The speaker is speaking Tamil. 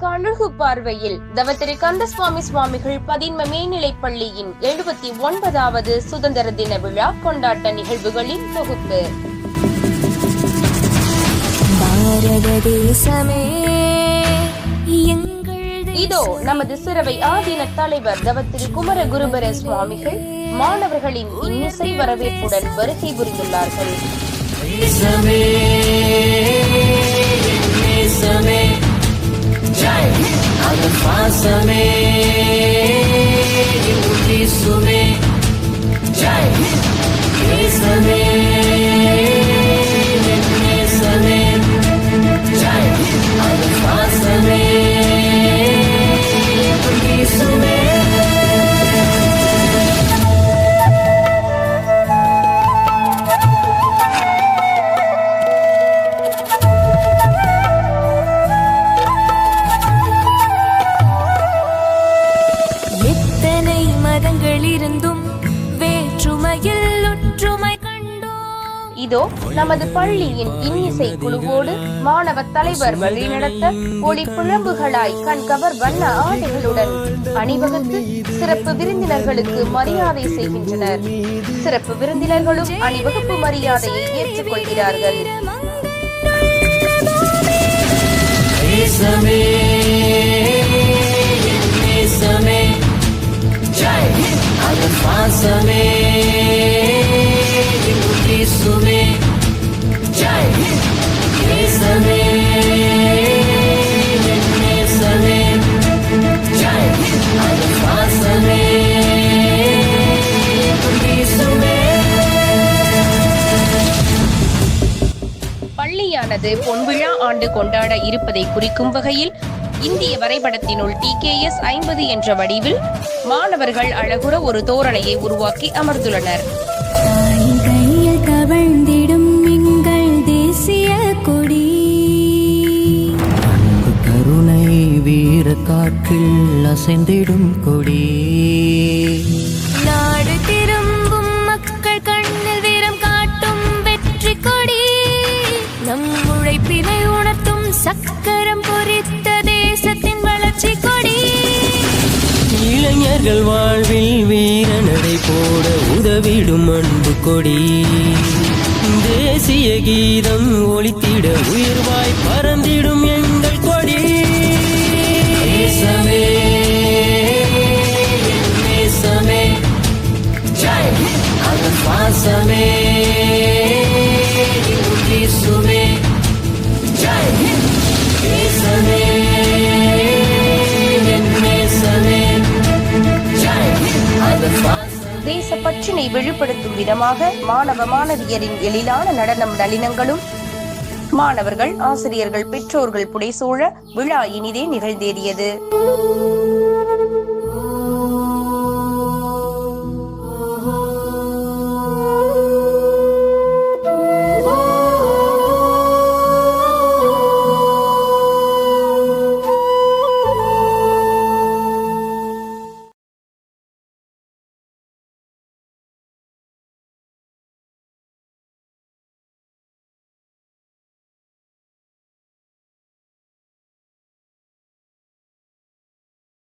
கழுகு பார்வையில் தவத்திரி கந்தசுவாமி சுவாமிகள் பதின்ம மேல்நிலைப் பள்ளியின் எழுபத்தி ஒன்பதாவது சுதந்திர தின விழா கொண்டாட்ட நிகழ்வுகளின் தொகுப்பு. இதோ நமது சிறவை ஆதீன தலைவர் தவத்திரி குமர குருபர சுவாமிகள் மாணவர்களின் இன்னிசை வரவேற்புடன் வருகை புரிந்துள்ளார்கள். Sumi இதோ நமது பள்ளியின் இன்னிசை குழுவோடு மாணவ தலைவர் வழிநடத்த ஒளி பிழம்புகளாய் கண்கவர் வண்ண ஆடைகளுடன் அணிவகுத்து சிறப்பு விருந்தினர்களுக்கு மரியாதை செய்கின்றனர். சிறப்பு விருந்தினர்களும் அணிவகுப்பு மரியாதையை ஏற்றுக்கொள்கிறார்கள். நேசமே பள்ளியானது பொன்விழா ஆண்டு கொண்டாட இருப்பதை குறிக்கும் வகையில் இந்திய வரைபடத்தினுள் டி கே எஸ் ஐம்பது என்ற வடிவில் மாணவர்கள் அழகுற ஒரு தோரணையை உருவாக்கி அமர்ந்துள்ளனர். கருணை வீர காற்றில் அசைந்திடும் கொடி. எங்கள் வாழ்வில் வீர நடை போட உதவிடும் அன்பு கொடி. தேசிய கீதம் ஒலித்திட உயிர்வாய் பறந்திடும் எங்கள் கொடி. சமே சமே நேசமே ஜெய் அதன் பாசமே. தேசப்பற்றினை வெளிப்படுத்தும் விதமாக மாணவ மாணவியரின் எழிலான நடனம் நளினங்களும் மாணவர்கள் ஆசிரியர்கள் பெற்றோர்கள் புடைசூழ விழா இனிதே நிகழ்ந்தேறியது.